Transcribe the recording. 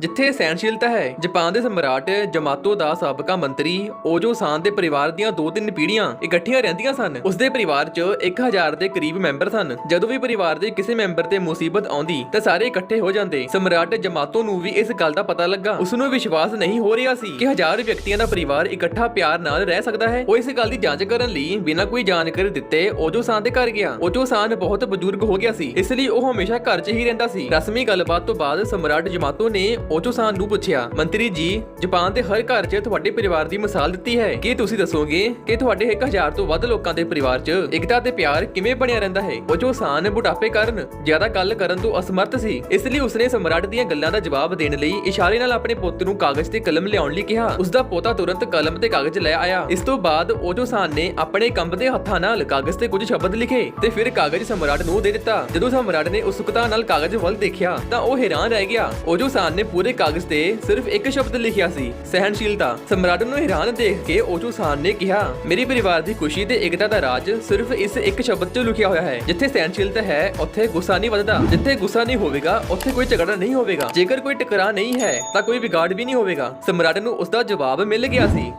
ਜਿੱਥੇ ਸਹਿਣਸ਼ੀਲਤਾ ਹੈ, ਜਾਪਾਨ ਦੇ ਸਮਰਾਟ ਜਮਾਤੋ ਦਾ ਸਾਬਕਾ ਮੰਤਰੀ ਓਜੋ ਸਾਨ ਦੇ ਪਰਿਵਾਰ ਦੀਆਂ ਦੋ ਤਿੰਨ ਪੀੜ੍ਹੀਆਂ ਇਕੱਠੀਆਂ ਰਹਿੰਦੀਆਂ ਸਨ। ਉਸਦੇ ਪਰਿਵਾਰ 'ਚ 1000 ਦੇ ਕਰੀਬ ਮੈਂਬਰ ਸਨ। ਜਦੋਂ ਵੀ ਪਰਿਵਾਰ ਦੇ ਕਿਸੇ ਮੈਂਬਰ ਤੇ ਮੁਸੀਬਤ ਆਉਂਦੀ, ਤਾਂ ਸਾਰੇ ਇਕੱਠੇ ਹੋ ਜਾਂਦੇ। ਸਮਰਾਟ ਜਮਾਤੋ ਨੂੰ ਵੀ ਇਸ ਗੱਲ ਦਾ ਪਤਾ ਲੱਗਾ। ਉਸ ਨੂੰ ਵਿਸ਼ਵਾਸ ਨਹੀਂ ਹੋ ਰਿਹਾ ਸੀ ਕਿ ਹਜ਼ਾਰ ਵਿਅਕਤੀਆਂ ਦਾ ਪਰਿਵਾਰ ਇਕੱਠਾ ਪਿਆਰ ਨਾਲ ਰਹਿ ਸਕਦਾ ਹੈ। ਉਹ ਇਸ ਗੱਲ ਦੀ ਜਾਂਚ ਕਰਨ ਲਈ ਬਿਨਾਂ ਕੋਈ ਜਾਣਕਾਰੀ ਦਿੱਤੇ ਓਜੋ ਸਾਨ ਦੇ ਘਰ ਗਿਆ। ਓਜੋ ਸਾਨ ਬਹੁਤ ਬਜ਼ੁਰਗ ਹੋ ਗਿਆ ਸੀ, ਇਸ ਲਈ ਉਹ ਹਮੇਸ਼ਾ ਘਰ 'ਚ ਹੀ ਰਹਿੰਦਾ ਸੀ। ਰਸਮੀ ਗੱਲਬਾਤ ਤੋਂ ਬਾਅਦ ਸਮਰਾਟ ਜਮਾਤੋ ਨੇ ਓਜੋ ਸਾਨ ਨੂੰ ਪੁੱਛਿਆ, ਮੰਤਰੀ ਜੀ, ਜਾਪਾਨ ਦੇ ਹਰ ਘਰ 'ਚ ਤੁਹਾਡੇ ਪਰਿਵਾਰ ਦੀ ਮਿਸਾਲ ਦਿੱਤੀ ਹੈ। ਕੀ ਤੁਸੀਂ ਦੱਸੋਗੇ ਕਿ ਤੁਹਾਡੇ 1000 ਤੋਂ ਵੱਧ ਲੋਕਾਂ ਦੇ ਪਰਿਵਾਰ 'ਚ ਇਕਤਾ ਤੇ ਪਿਆਰ ਕਿਵੇਂ ਬਣਿਆ ਰਹਿੰਦਾ ਹੈ? ਓਜੋ ਸਾਨ ਬੁਢਾਪੇ ਕਾਰਨ ਜ਼ਿਆਦਾ ਗੱਲ ਕਰਨ ਤੋਂ ਅਸਮਰਥ ਸੀ, ਇਸ ਲਈ ਉਸਨੇ ਸਮਰਾਟ ਦੀਆਂ ਗੱਲਾਂ ਦਾ ਜਵਾਬ ਦੇਣ ਲਈ ਇਸ਼ਾਰੇ ਨਾਲ ਆਪਣੇ ਪੁੱਤ ਨੂੰ ਕਾਗਜ਼ ਤੇ ਕਲਮ ਲਿਆਉਣ ਲਈ ਕਿਹਾ। ਉਸਦਾ ਪੋਤਾ ਤੁਰੰਤ ਕਲਮ ਤੇ ਕਾਗਜ਼ ਲੈ ਆਇਆ। ਇਸ ਤੋਂ ਬਾਅਦ ਓਜੋ ਸਾਨ ਨੇ ਆਪਣੇ ਕੰਬਦੇ ਹੱਥਾਂ ਨਾਲ ਕਾਗਜ਼ ਤੇ ਕੁਝ ਸ਼ਬਦ ਲਿਖੇ ਤੇ ਫਿਰ ਕਾਗਜ਼ ਸਮਰਾਟ ਨੂੰ ਦੇ ਦਿੱਤਾ। ਜਦੋਂ ਸਮਰਾਟ ਨੇ ਉਤਸੁਕਤਾ ਨਾਲ ਕਾਗਜ਼ ਵੱਲ ਦੇਖਿਆ, ਤਾਂ ਉਹ ਹੈਰਾਨ ਰਹਿ ਗਿਆ। ਓਜੋ ਸਾਨ ਨੇ ਪੂਰੇ ਕਾਗਜ਼ ਤੇ ਸਿਰਫ ਇੱਕ ਸ਼ਬਦ ਲਿਖਿਆ ਸੀ, ਸਹਿਣਸ਼ੀਲਤਾ। ਸਮਰਾਟ ਨੂੰ ਹੈਰਾਨ ਦੇਖ ਕੇ ਓਜੋ ਸਾਨ ਨੇ ਕਿਹਾ, ਮੇਰੇ ਪਰਿਵਾਰ ਦੀ ਖੁਸ਼ੀ ਤੇ ਏਕਤਾ ਦਾ ਰਾਜ ਸਿਰਫ ਇਸ ਇੱਕ ਸ਼ਬਦ 'ਚ ਲਿਖਿਆ ਹੋਇਆ ਹੈ। ਜਿੱਥੇ ਸਹਿਣਸ਼ੀਲਤਾ ਹੈ, ਉੱਥੇ ਗੁੱਸਾ ਨਹੀਂ ਵੱਧਦਾ। ਜਿੱਥੇ ਗੁੱਸਾ ਨਹੀਂ ਹੋਵੇਗਾ, ਉੱਥੇ ਕੋਈ ਝਗੜਾ ਨਹੀਂ ਹੋਵੇਗਾ। ਜੇਕਰ ਕੋਈ ਟਕਰਾਅ ਨਹੀਂ ਹੈ, ਤਾਂ ਕੋਈ ਵਿਗਾੜ ਵੀ ਨਹੀਂ ਹੋਵੇਗਾ। ਸਮਰਾਟ ਨੂੰ ਉਸ ਦਾ ਜਵਾਬ ਮਿਲ ਗਿਆ ਸੀ।